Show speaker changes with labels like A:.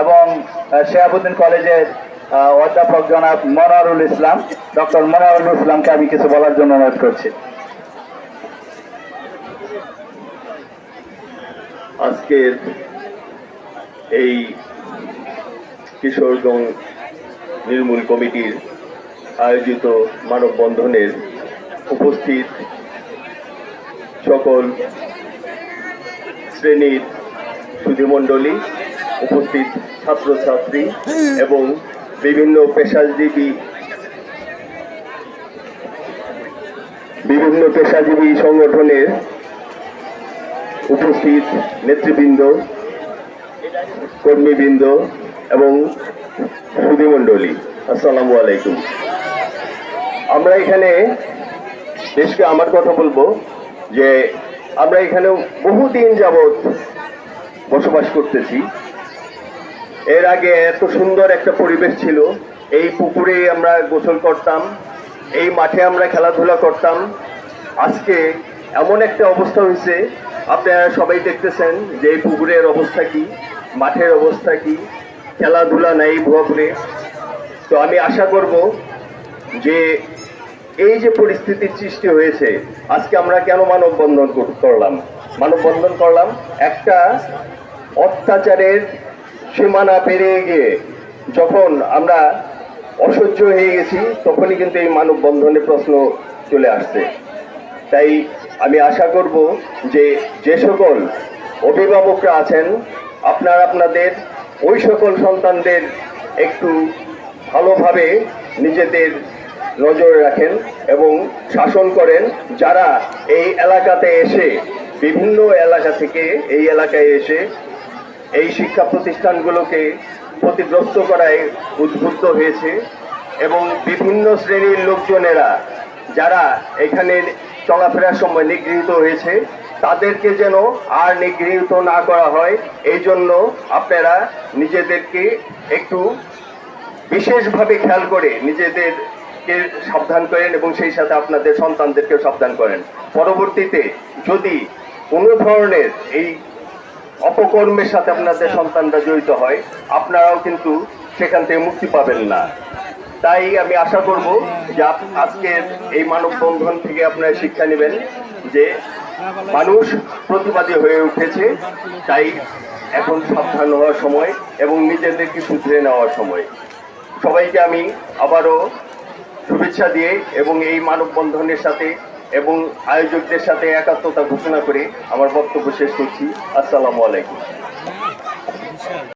A: এবং শেহাবুদ্দিন কলেজের অধ্যাপক জনাব মনোয়ারুল ইসলাম, ডক্টর মনোয়ারুল ইসলামকে আমি কিছু বলার জন্য অনুরোধ করছি।
B: আজকের এই কিশোরগঞ্জ নির্মূল কমিটির আয়োজিত মানববন্ধনের উপস্থিত সকল শ্রেণির সুধীমণ্ডলী উপস্থিত ছাত্রছাত্রী এবং বিভিন্ন পেশাজীবী বিভিন্ন পেশাজীবী সংগঠনের উপস্থিত নেতৃবৃন্দ, কর্মীবৃন্দ এবং সুধীমণ্ডলী। আসসালামু আলাইকুম। আমরা এখানে দেশকে আমার কথা বলব যে আমরা এখানে বহুদিন যাবৎ বসবাস করতেছি। এর আগে এত সুন্দর একটা পরিবেশ ছিল। এই পুকুরে আমরা গোসল করতাম, এই মাঠে আমরা খেলাধুলা করতাম। আজকে এমন একটা অবস্থা হয়েছে, আপনারা সবাই দেখতেছেন যে এই পুকুরের অবস্থা কি, মাঠের অবস্থা কি, খেলাধুলা নাই ভুয়াপুরে তো আমি আশা করব যে এই যে পরিস্থিতির সৃষ্টি হয়েছে, আজকে আমরা কেন মানববন্ধন করলাম? মানববন্ধন করলাম একটা অত্যাচারের সীমানা পেরিয়ে গিয়ে যখন আমরা অসহ্য হয়ে গেছি, তখনই কিন্তু এই মানববন্ধনের প্রশ্ন চলে আসছে। তাই আমি আশা করব যে যে সকল অভিভাবকরা আছেন, আপনার আপনাদের, ওই সকল সন্তানদের একটু ভালোভাবে নিজেদের নজরে রাখেন এবং শাসন করেন। যারা এই এলাকাতে এসে, বিভিন্ন এলাকা থেকে এই এলাকায় এসে এই শিক্ষা প্রতিষ্ঠানগুলোকে ক্ষতিগ্রস্ত করায় উদ্বুদ্ধ হয়েছে এবং বিভিন্ন শ্রেণির লোকজনেরা যারা এখানে চলাফেরার সময় নিগৃহীত হয়েছে, তাদেরকে যেন আর নিগৃহীত না করা হয়, এই জন্য আপনারা নিজেদেরকে একটু বিশেষভাবে খেয়াল করে নিজেদেরকে সাবধান করেন এবং সেই সাথে আপনাদের সন্তানদেরকেও সাবধান করেন। পরবর্তীতে যদি কোনো ধরনের এই অপকর্মের সাথে আপনাদের সন্তানরা জড়িত হয় আপনারাও কিন্তু সেখান থেকে মুক্তি পাবেন না। তাই আমি আশা করব যে আজকের এই মানববন্ধন থেকে আপনারা শিক্ষা নেবেন যে মানুষ প্রতিবাদী হয়ে উঠেছে তাই এখন সাবধান হওয়ার সময় এবং নিজেদেরকে শুধরে নেওয়ার সময়। সবাইকে আমি আবারও শুভেচ্ছা দিয়ে এবং এই মানববন্ধনের সাথে এবং আয়োজকদের সাথে একাত্মতা ঘোষণা করে আমার বক্তব্য শেষ করছি। আসসালামু আলাইকুম।